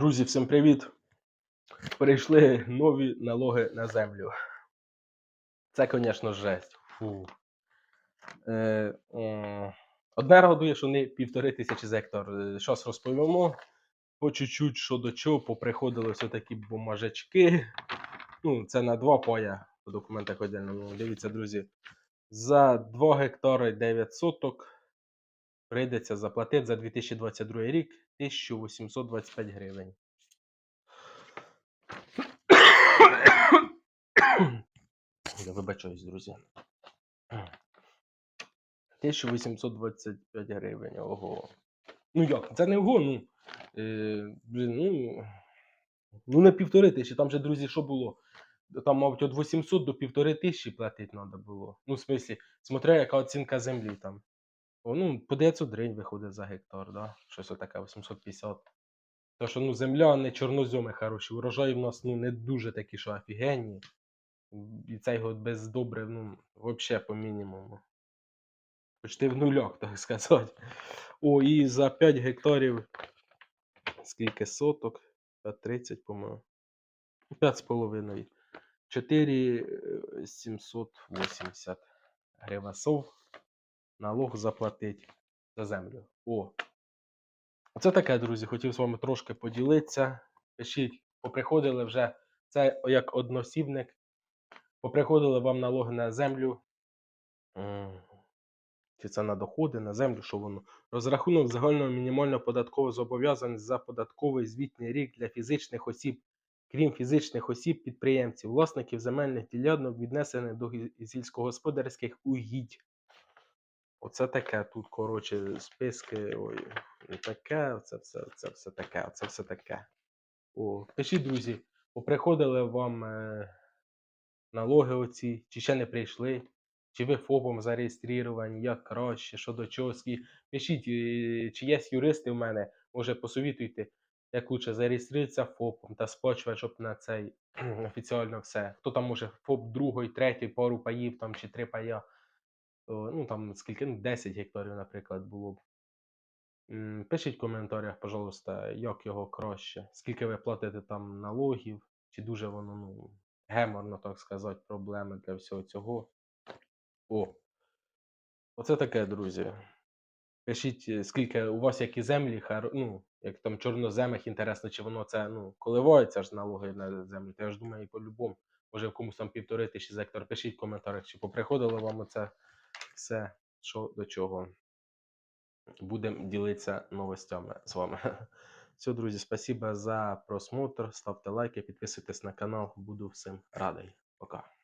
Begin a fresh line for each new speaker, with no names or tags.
Друзі, всім привіт! Прийшли нові налоги на землю. Це, звісно, жесть. Фу. Е, м, одне радує, що не півтори тисячі за гектар. Щось розповімо. По чуть-чуть, що до чого, поприходили все такі бумажечки. Ну, це на два пая по документах. Ну, дивіться, друзі. За 2 гектари 9 соток прийдеться заплатити за 2022 рік 1825 гривень. Я вибачаюсь, друзі. 1825 гривень. Ого. Ну як? Це не ого, ну. Е, блін, ну. Ну, не півтори тисячі. Там же, друзі, що було? Там, мабуть, від 800 до півтори тисячі платити треба було. Ну, в смислі, смотря, яка оцінка землі там. О, ну, по 900 гривень виходить за гектар, да? Щось отаке, 850. То що ну, земля не чорнозьоми хороші. Урожаї в нас ну, не дуже такі, що офігенні. І цей год без добрив, ну, взагалі по мінімуму. Почти в нулях, так сказати. О, і за 5 гектарів. Скільки соток? 30, по-моєму. 5,5. 4 780 гривень сов. Налог заплатить за землю. О. Оце таке, друзі. Хотів з вами трошки поділитися. Пишіть, поприходили вже. Це як односібник. Поприходили вам налоги на землю. Чи це на доходи, на землю, що воно? Розрахунок загального мінімального податкового зобов'язань за податковий звітний рік для фізичних осіб, крім фізичних осіб, підприємців, власників земельних ділянок, віднесених до сільськогосподарських угідь. Оце таке тут, коротше, списки. Ой, таке, оце все, це все таке, оце все таке. О, пишіть, друзі, поприходили вам е, налоги оці, чи ще не прийшли, чи ви ФОПом зареєстровані, як краще, що до чого. Пишіть, е, чи є юристи в мене, може посовітуйте, як лучше зареєструватися ФОПом та сплачувати, щоб на цей офіціально все. Хто там може ФОП другий, третій, пару паїв там, чи три пая. То, ну там скільки, ну 10 гектарів, наприклад, було б. Пишіть в коментарях, пожалуйста, як його краще, скільки ви платите там налогів, чи дуже воно, ну, геморно, так сказати, проблеми для всього цього. О, оце таке, друзі. Пишіть, е, скільки у вас які землі, ну, як там чорноземах, інтересно, чи воно це, ну, коливається ж налоги на землю. То я ж думаю, і по-любому, може в комусь там півтори тисячі за гектар. Пишіть в коментарях, чи поприходило вам оце все, що до чого. Будемо ділитися новостями з вами. Все, друзі, спасибо за просмотр. Ставте лайки, підписуйтесь на канал. Буду всім радий. Пока.